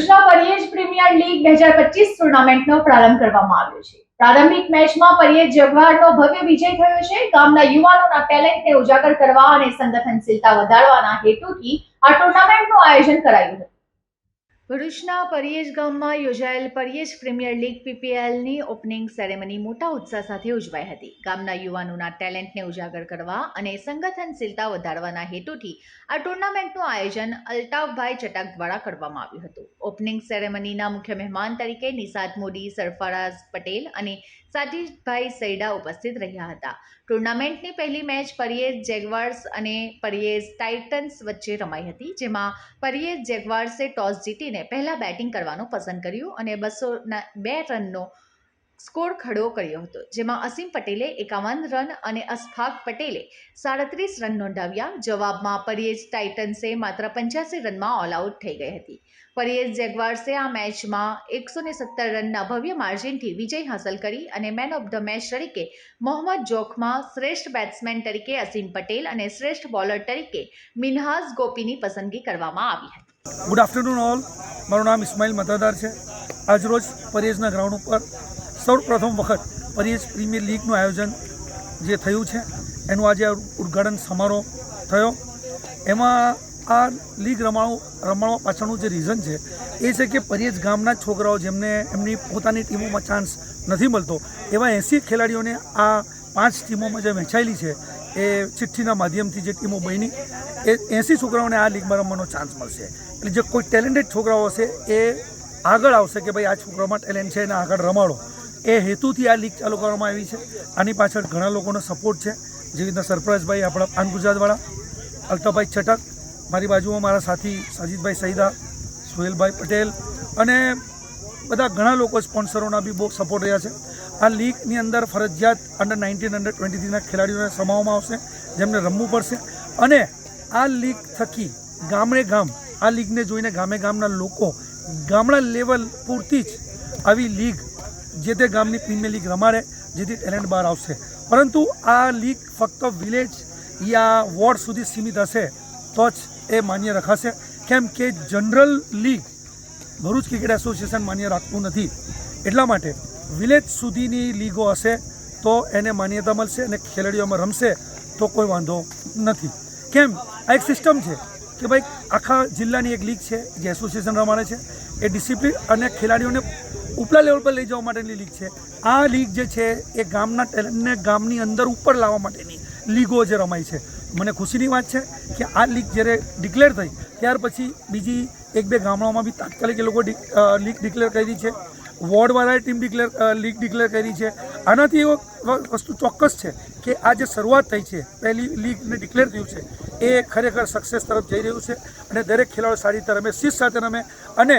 ભરૂચના પરિયેજ premier league બે હજાર પચીસ ટુર્નામેન્ટનો પ્રારંભ કરવામાં આવ્યો છે. પ્રારંભિક મેચમાં પરિયેજ જગવારનો ભવ્ય વિજય થયો છે. ગામના યુવાનોના ટેલેન્ટને ઉજાગર કરવા અને સંગઠનશીલતા વધારવાના હેતુથી આ ટુર્નામેન્ટનું આયોજન કરાયું હતું. ભરૂચના પરિયેજ ગામમાં યોજાયેલ પરિયેજ પ્રીમિયર લીગ પીપીએલની ઓપનિંગ સેરેમની મોટા ઉત્સાહ સાથે ઉજવાઈ હતી. ગામના યુવાનોના ટેલેન્ટને ઉજાગર કરવા અને સંગઠનશીલતા વધારવાના હેતુથી આ ટુર્નામેન્ટનું આયોજન અલ્તાફભાઈ ચટાક દ્વારા કરવામાં આવ્યું હતું. ઓપનિંગ સેરેમનીના મુખ્ય મહેમાન તરીકે નિષાદ મોદી, સરફરાઝ પટેલ અને સાજીદભાઈ સૈડા ઉપસ્થિત રહ્યા હતા. ટુર્નામેન્ટની પહેલી મેચ પરિયેજ જેગવાર્સ અને પરિયેજ ટાઇટન્સ વચ્ચે રમાઈ હતી, જેમાં પરિયેજ જેગવાર્સે ટોસ જીતીને પહેલા બેટિંગ કરવાનું પસંદ કર્યું અને બસોના બે રનનો સ્કોર ખડો કર્યો હતો, જેમાં અસીમ પટેલે એકાવન રન અને અસ્ફાક પટેલે સાડત્રીસ રન નોંધાવ્યા. જવાબમાં પરિયેજ ટાઇટન્સે માત્ર પંચ્યાસી રનમાં ઓલ આઉટ થઈ ગઈ હતી. પરિયેજ જેગવાર્સે આ મેચમાં એકસો ને સત્તર રનના ભવ્ય માર્જિનથી વિજય હાંસલ કરી અને મેન ઓફ ધ મેચ તરીકે મોહમ્મદ જોખમાં શ્રેષ્ઠ બેટ્સમેન તરીકે અસીમ પટેલ અને શ્રેષ્ઠ બોલર તરીકે મિનહાઝ ગોપીની પસંદગી કરવામાં આવી હતી. ગુડ આફ્ટરનૂન ઓલ મારું નામ ઇસ્માઇલ મતદાર છે. આજરોજ પરેજના ગ્રાઉન્ડ ઉપર સૌ પ્રથમ વખત પરેજ પ્રીમિયર લીગનું આયોજન જે થયું છે, એનું આજે ઉદ્ઘાટન સમારોહ થયો. એમાં આ લીગ રમાણું, રમાડવા પાછળનું જે રીઝન છે, એ છે કે પરેજ ગામના છોકરાઓ જેમને એમની પોતાની ટીમોમાં ચાન્સ નથી મળતો, એવા એંસી ખેલાડીઓને આ પાંચ ટીમોમાં જે વહેંચાયેલી છે, એ ચિઠ્ઠીના માધ્યમથી જે ટીમો બની, એ એંસી છોકરાઓને આ લીગમાં રમવાનો ચાન્સ મળશે. એટલે જે કોઈ ટેલેન્ટેડ છોકરાઓ હશે, એ આગળ આવશે કે ભાઈ આ છોકરામાં ટેલેન્ટ છે એને આગળ રમાડો. એ હેતુથી આ લીગ ચાલુ કરવામાં આવી છે. આની પાછળ ઘણા લોકોનો સપોર્ટ છે. જેવી રીતના સરફરાજભાઈ આપણા આન ગુજરાતવાળા અલ્તાભાઈ છટક, મારી બાજુમાં મારા સાથી સાજીદભાઈ સૈદા, સુહેલભાઈ પટેલ અને બધા ઘણા લોકો સ્પોન્સરોના બી બહુ સપોર્ટ રહ્યા છે. આ લીગની અંદર ફરજિયાત અંડર નાઇન્ટીન અંડર ટ્વેન્ટી થ્રીના ખેલાડીઓને સમાવવામાં આવશે, જેમને રમવું પડશે. અને આ લીગ થકી ગામડે ગામ આ લીગને જોઈને ગામે ગામના લોકો ગામડા લેવલ પૂરતી જ આવી લીગ જે તે ગામની પ્રીમિયર લીગ રમાડે, જેથી ટેલેન્ટ બહાર આવશે. પરંતુ આ લીગ ફક્ત વિલેજ યા વોર્ડ સુધી સીમિત હશે તો જ એ માન્ય રખાશે. કેમ કે general league Bharuch cricket association માન્ય રાખતું નથી. એટલા માટે વિલેજ સુધીની લીગો હશે તો એને માન્યતા મળશે અને ખેલાડીઓમાં રમશે તો કોઈ વાંધો નથી. કેમ? આ એક સિસ્ટમ છે. કે ભાઈ આખા જિલ્લાની એક લીગ છે, જે એસોસિએશન રમાડે છે. એ ડિસિપ્લિન અને ખેલાડીઓને ઉપલા લેવલ પર લઈ જવા માટેની લીગ છે. આ લીગ જે છે, એ ગામના ટેલેન્ટને ગામની અંદર ઉપર લાવવા માટેની લીગો જે રમાય છે. મને ખુશીની વાત છે કે આ લીગ જ્યારે ડિક્લેર થઈ, ત્યાર પછી બીજી એક બે ગામડાઓમાં બી તાત્કાલિક એ લોકો લીગ ડિક્લેર કરી છે. વોર્ડવાળાએ ટીમ ડિક્લેર લીગ ડિક્લેર કરી છે. આનાથી એવો વસ્તુ ચોક્કસ છે કે આ જે શરૂઆત થઈ છે, પહેલી લીગને ડિક્લેર થયું છે, એ ખરેખર સક્સેસ તરફ જઈ રહ્યું છે અને દરેક ખેલાડીઓ સારી રીતે રમે, શિસ્ત સાથે રમે અને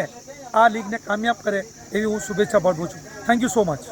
આ લીગને કામયાબ કરે એવી હું શુભેચ્છા પાઠવું છું. Thank you so much